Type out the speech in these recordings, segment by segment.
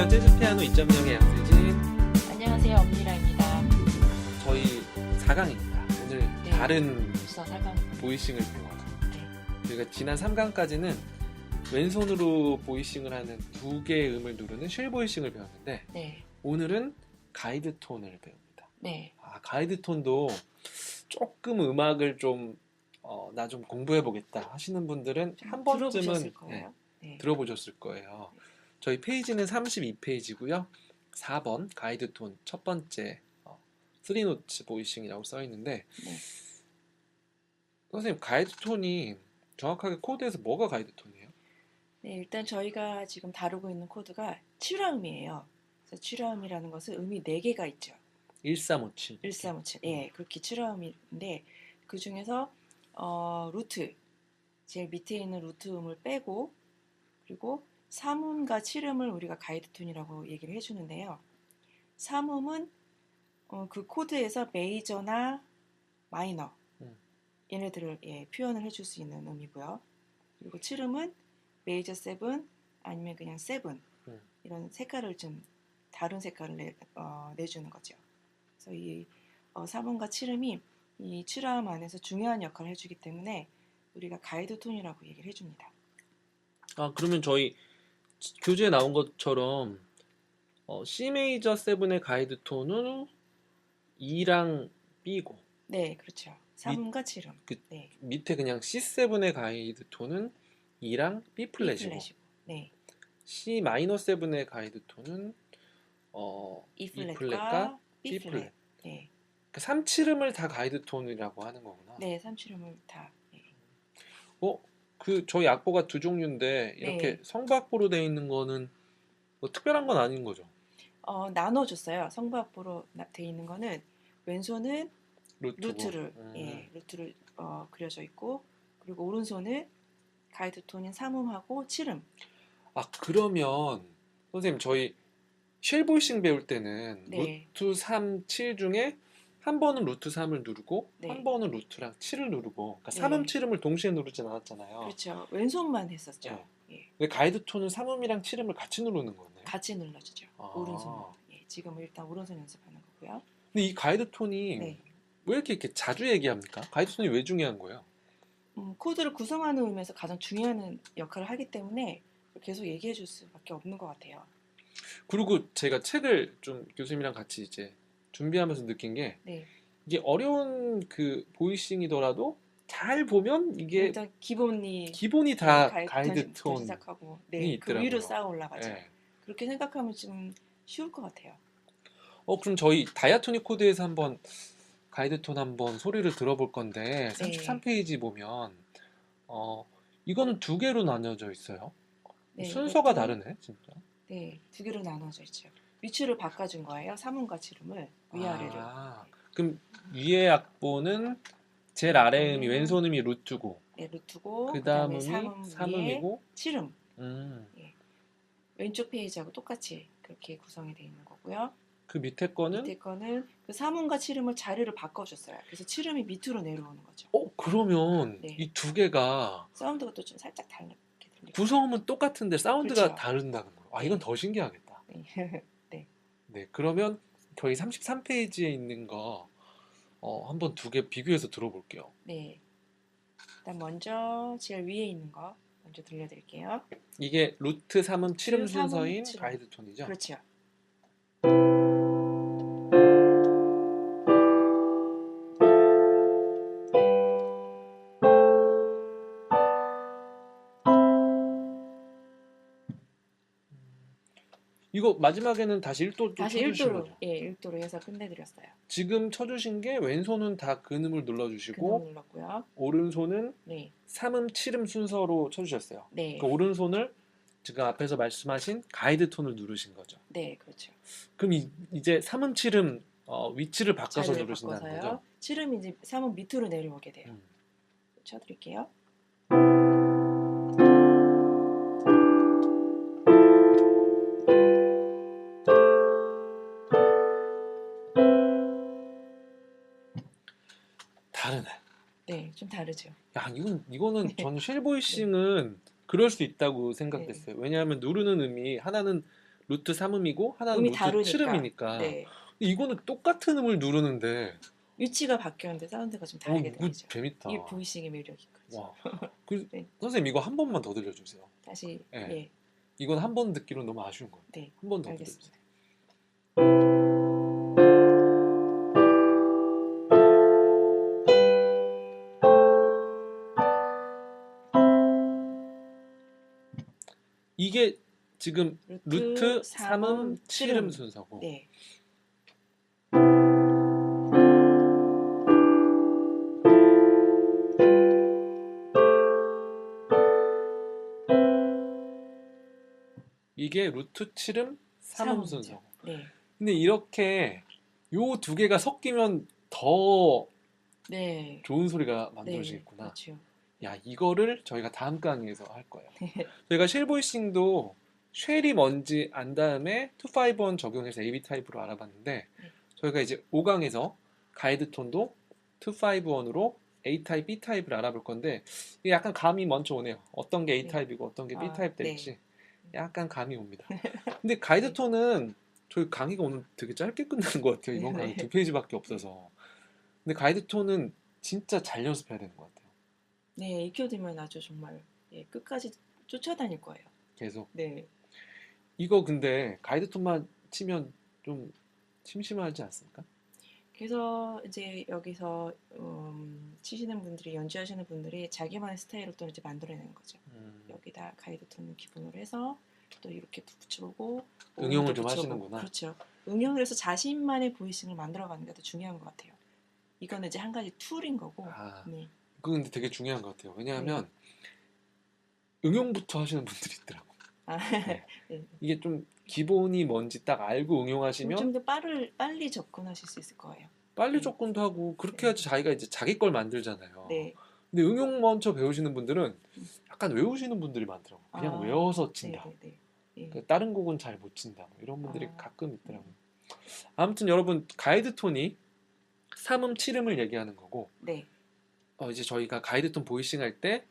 안녕하세요. 재즈 피아노 2.0의 양세진. 안녕하세요, 엄니라입니다. 저희 4강입니다. 오늘 네. 다른. 보이싱을 배워요. 네. 저희가 지난 3강까지는 왼손으로 보이싱을 하는 두 개의 음을 누르는 쉘 보이싱을 배웠는데 네, 오늘은 가이드 톤을 배웁니다. 네, 아, 가이드 톤도 조금 음악을 좀 어, 나 좀 공부해 보겠다 하시는 분들은 한 들어보셨을 번쯤은 거예요. 네. 들어보셨을 거예요. 저희 페이지는 32페이지고요. 4번 가이드 톤 첫 번째 어, 3노츠 보이싱이라고 써 있는데 네. 선생님 가이드 톤이 정확하게 코드에서 뭐가 가이드 톤이에요? 네, 일단 저희가 지금 다루고 있는 코드가 7화음이에요. 그래서 7화음이라는 것은 음이 4개가 있죠. 1357. 1357. 예, 그렇게 7화음인데 그 중에서 어, 루트 제일 밑에 있는 루트 음을 빼고 그리고 3음과 7음을 우리가 가이드 톤이라고 얘기를 해주는데요. 3음은 어, 그 코드에서 메이저나 마이너 음. 얘네들을 예, 표현을 해줄 수 있는 음이고요. 그리고 7음은 메이저 7 아니면 그냥 7 음. 이런 색깔을 좀 다른 색깔을 내, 어, 내주는 거죠. 그래서 이 어, 3음과 7음이 이 7화음 안에서 중요한 역할을 해주기 때문에 우리가 가이드 톤이라고 얘기를 해줍니다. 아 그러면 저희 교재에 나온 것처럼 어, C 메이저 7의 가이드 톤은 E랑 B고 네, 그렇죠. 3음과 7음. 그 네, 밑에 그냥 C7의 가이드 톤은 E랑 B B 플랫이고 플랫이고. 네, C 마이너 7의 가이드 톤은 어, E 플랫과 플랫과 B 플랫. 플랫. 네, 그 3칠음을 다 가이드 톤이라고 하는 거구나. 네, 3칠음을 다. 네. 어, 그 저희 악보가 두 종류인데 이렇게 네. 성박보로 돼 있는 거는 뭐 특별한 건 아닌 거죠. 어, 나눠줬어요. 성부학보로 돼 있는 거는 왼손은 루트고. 루트를 음. 예, 루트를 어, 그려져 있고 그리고 오른손은 가이드 톤인 3음하고 7음. 아 그러면 선생님 저희 쉘 보이싱 배울 때는 네. 루트 3, 7 중에 한 번은 루트 3을 누르고 네. 한 번은 루트랑 7을 누르고 그러니까 네. 3음, 7음을 동시에 누르진 않았잖아요. 그렇죠. 왼손만 했었죠. 네. 예. 근데 가이드 톤은 3음이랑 7음을 같이 누르는 거네요. 같이 눌러주죠. 아. 오른손으로. 예, 지금 일단 오른손 연습하는 거고요. 근데 이 가이드 톤이 네. 왜 이렇게, 이렇게 자주 얘기합니까? 가이드 톤이 왜 중요한 거예요? 음, 코드를 구성하는 의미에서 가장 중요한 역할을 하기 때문에 계속 얘기해 줄 수밖에 없는 것 같아요. 그리고 제가 책을 좀 교수님이랑 같이 이제 준비하면서 느낀 게 네. 이게 어려운 그 보이싱이더라도 잘 보면 이게 일단 기본이 기본이 다 가이드, 가이드 톤 톤. 시작하고 네, 그. 위로 쌓아 올라가죠. 예. 그렇게 생각하면 좀 쉬울 것 같아요. 어 그럼 저희 다이아토닉 코드에서 한번 가이드 톤 한번 소리를 들어볼 건데 네. 33페이지 보면 어 이거는 두 개로 나뉘어져 있어요. 네, 순서가 이것도- 다르네 진짜. 네, 두 개로 나눠져 있죠. 위치를 바꿔준 거예요. 3음과 7음을 위아래로. 아, 그럼 위에 악보는 제일 아래 음이 음. 왼손 음이 루트고 네, 루트고 그 그다음에 다음 음이 3음 3음이고 7음 음, 왼쪽 페이지하고 똑같이 그렇게 구성이 되어 있는 거고요. 그 밑에 거는 밑에 거는 그 3음과 7음을 자리를 바꿔줬어요. 그래서 7음이 밑으로 내려오는 거죠. 어 그러면 네. 이두 개가 사운드가 또 좀 살짝 다르게 들리고. 구성음은 똑같은데 사운드가 그렇죠. 다른다는 거예요. 아 이건 더 신기하겠다. 네. 네 그러면 저희 33페이지에 있는 거 어, 한번 두 개 비교해서 들어볼게요. 네. 일단 먼저 제일 위에 있는 거 먼저 들려드릴게요. 이게 루트 3음 7음 그 삼음, 순서인 칠음. 가이드 톤이죠. 그렇죠. 이거 마지막에는 다시 1도 다시 쳐주신 1도로 거죠. 예, 1도로 해서 끝내드렸어요. 지금 쳐주신 게 왼손은 다 근음을 눌러주시고 눌렀고요. 오른손은 네, 3음 7음 순서로 쳐주셨어요. 네, 그 오른손을 지금 앞에서 말씀하신 가이드 톤을 누르신 거죠. 네, 그렇죠. 그럼 이, 이제 3음 7음 어, 위치를 바꿔서 누르신다는 바꿔서요. 거죠. 7음 이제 3음 밑으로 내려오게 돼요. 음. 쳐드릴게요. 다르네. 네, 좀 다르죠. 야 이건 이거는 저는 쉘 보이싱은 그럴 수 있다고 생각했어요. 왜냐하면 누르는 음이 하나는 루트 3음이고 하나는 음이 루트 다르니까. 7음이니까 네. 이거는 똑같은 음을 누르는데 위치가 바뀌었는데 사운드가 좀 어, 다르게 이거 들리죠. 재밌다. 이게 보이싱의 매력인 거죠. 와. 그, 네. 선생님 이거 한 번만 더 들려주세요. 다시 네. 예, 이건 한 번 듣기로 너무 아쉬운 거예요. 네, 한 번 더 들려주세요. 이게 지금 루트 3음, 삼음, 7음 칠음. 순서고 네, 이게 루트 7음, 3음 삼음이죠. 순서. 네, 근데 이렇게 요 두 개가 섞이면 더 네, 좋은 소리가 네, 만들어지겠구나. 그렇죠. 야, 이거를 저희가 다음 강의에서 할 거예요. 저희가 쉘보이싱도 쉘이 뭔지 안 다음에 251 적용해서 AB 타입으로 알아봤는데 네. 저희가 이제 5강에서 가이드 톤도 251으로 A 타입, B 타입을 알아볼 건데 이게 약간 감이 먼저 오네요. 어떤 게 A 네. 타입이고 어떤 게 B 아, 타입 네. 될지 약간 감이 옵니다. 근데 가이드 톤은 저희 강의가 오늘 되게 짧게 끝나는 것 같아요. 이번 네. 강의 두 페이지밖에 없어서. 근데 가이드 톤은 진짜 잘 연습해야 되는 것 같아요. 네, 익혀두면 아주 정말 예, 끝까지 쫓아다닐 거예요. 계속. 네, 이거 근데 가이드 톤만 치면 좀 심심하지 않습니까? 그래서 이제 여기서 음, 치시는 분들이 연주하시는 분들이 자기만의 스타일로 또 이제 만들어내는 거죠. 음, 여기다 가이드 톤을 기본으로 해서 또 이렇게 또 붙여보고 응용을 좀 붙여보고. 하시는구나. 그렇죠. 응용을 해서 자신만의 보이싱을 만들어가는 게 더 중요한 것 같아요. 이거는 이제 한 가지 툴인 거고. 아, 네. 근데 되게 중요한 것 같아요. 왜냐하면 응용부터 하시는 분들이 있더라고. 아, 네. 네. 이게 좀 기본이 뭔지 딱 알고 응용하시면 좀 더 빠를 빨리 접근하실 수 있을 거예요. 빨리 네. 접근도 하고 그렇게 네. 해야지 자기가 이제 자기 걸 만들잖아요. 네. 근데 응용 먼저 배우시는 분들은 약간 외우시는 분들이 많더라고. 그냥 아, 외워서 친다. 네, 네, 네. 예. 그 다른 곡은 잘 못 친다. 뭐 이런 분들이 아. 가끔 있더라고 요. 아무튼 여러분 가이드 톤이 3음, 7음을 얘기하는 거고 네. 어, 이제 저희가 가이드 톤 보이싱 할 때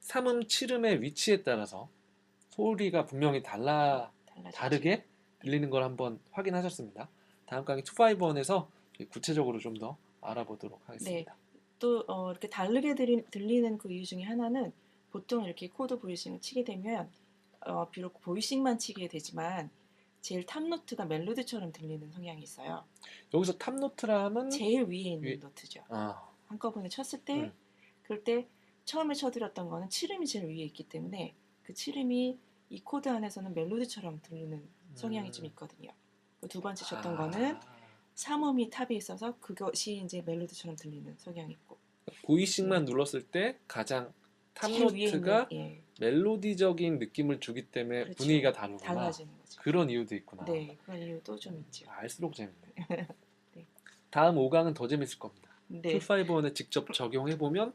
3음, 7음의 위치에 따라서 소리가 분명히 달라 달라지죠. 다르게 들리는 걸 한번 확인하셨습니다. 다음 강의 251에서 구체적으로 좀 더 알아보도록 하겠습니다. 또 어, 이렇게 다르게 들리, 들리는 그 이유 중에 하나는 보통 이렇게 코드 보이싱을 치게 되면 어, 비록 보이싱만 치게 되지만 제일 탑 노트가 멜로디처럼 들리는 성향이 있어요. 여기서 탑 노트라 하면 제일 위에 있는 위- 노트죠. 아, 한꺼번에 쳤을 때 음. 그럴 때 처음에 쳐드렸던 거는 7음이 제일 위에 있기 때문에 그 7음이 이 코드 안에서는 멜로디처럼 들리는 성향이 음. 좀 있거든요. 그 두 번째 쳤던 아. 거는 3음이 탑에 있어서 그것이 이제 멜로디처럼 들리는 성향이 있고 보이싱만 눌렀을 때 가장 탑 제일 위에 노트가 있는 예, 멜로디적인 느낌을 주기 때문에 그렇죠. 분위기가 다르구나. 달라지는 거죠. 그런 이유도 있구나. 네, 그런 이유도 좀 있죠. 알수록 재밌네. 네. 다음 5강은 더 재밌을 겁니다. 네, 251에 직접 적용해 보면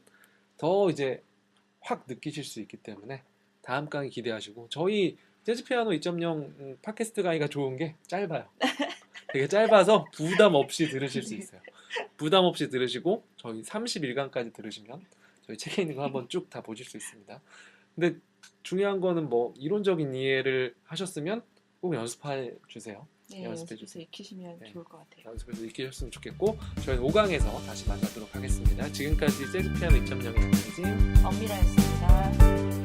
더 이제 확 느끼실 수 있기 때문에 다음 강의 기대하시고 저희 재즈 피아노 2.0 음, 팟캐스트 강의가 좋은 게 짧아요. 되게 짧아서 부담 없이 들으실 수 있어요. 부담 없이 들으시고 저희 31강까지 들으시면 저희 책에 있는 거 한번 쭉 다 보실 수 있습니다. 근데 중요한 거는 뭐 이론적인 이해를 하셨으면 꼭 연습해 주세요. 네, 연습해 주세요. 익히시면 네. 좋을 것 같아요. 연습해서 익히셨으면 좋겠고 저희는 5강에서 다시 만나도록 하겠습니다. 지금까지 재즈 피아노 2.0의 안혜진 엄밀하였습니다.